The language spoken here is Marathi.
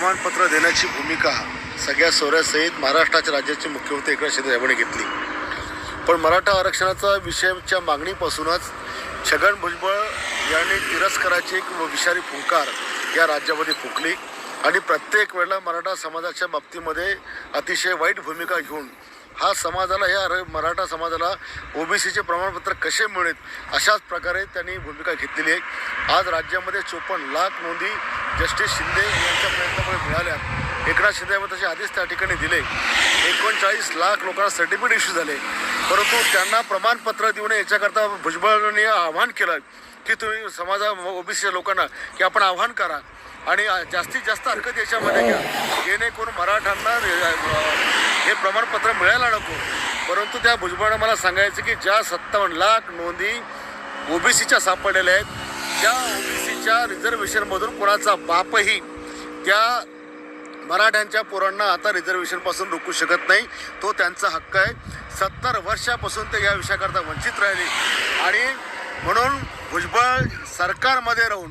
प्रमाणपत्र देण्याची भूमिका सगळ्या सोऱ्यासहित महाराष्ट्राच्या राज्याचे मुख्यमंत्री एकनाथ शिंदे साहेबांनी घेतली. पण मराठा आरक्षणाचा विषयाच्या मागणीपासूनच छगन भुजबळ यांनी तिरस्काराची एक विषारी फुंकार या राज्यामध्ये फुंकली आणि प्रत्येक वेळेला मराठा समाजाच्या बाबतीमध्ये अतिशय वाईट भूमिका घेऊन हा समाजाला या र- मराठा समाजाला ओबीसीचे प्रमाणपत्र कसे मिळेल अशाच प्रकारे त्यांनी भूमिका घेतलेली आहे. आज राज्यामध्ये चोपन्न लाख नोंदी जस्टिस शिंदे यांच्या प्रयत्नामुळे मिळाल्या. एकनाथ शिंदे यांनी तसे आधीच त्या ठिकाणी दिले. एकोणचाळीस लाख लोकांना सर्टिफिकेट इश्यू झाले. परंतु त्यांना प्रमाणपत्र देऊ नये याच्याकरता भुजबळांनी आव्हान केलं की तुम्ही समाजा ओबीसीच्या लोकांना की आपण आव्हान करा. आणि जास्तीत जास्त हरकत याच्यामध्ये घ्या. जेणेकरून मराठ्यांना हे प्रमाणपत्र मिळायला नको. परंतु त्या भुजबळानं मला सांगायचं की ज्या सत्तावन्न लाख नोंदी ओबीसीच्या सापडलेल्या आहेत त्या ओबीसीच्या रिझर्वेशनमधून कोणाचा बापही त्या मराठ्यांच्या पोरांना आता रिझर्वेशनपासून रोखू शकत नाही. तो त्यांचा हक्क आहे. सत्तर वर्षापासून ते या विषयाकरता वंचित राहिले. आणि म्हणून भुजबळ सरकारमध्ये राहून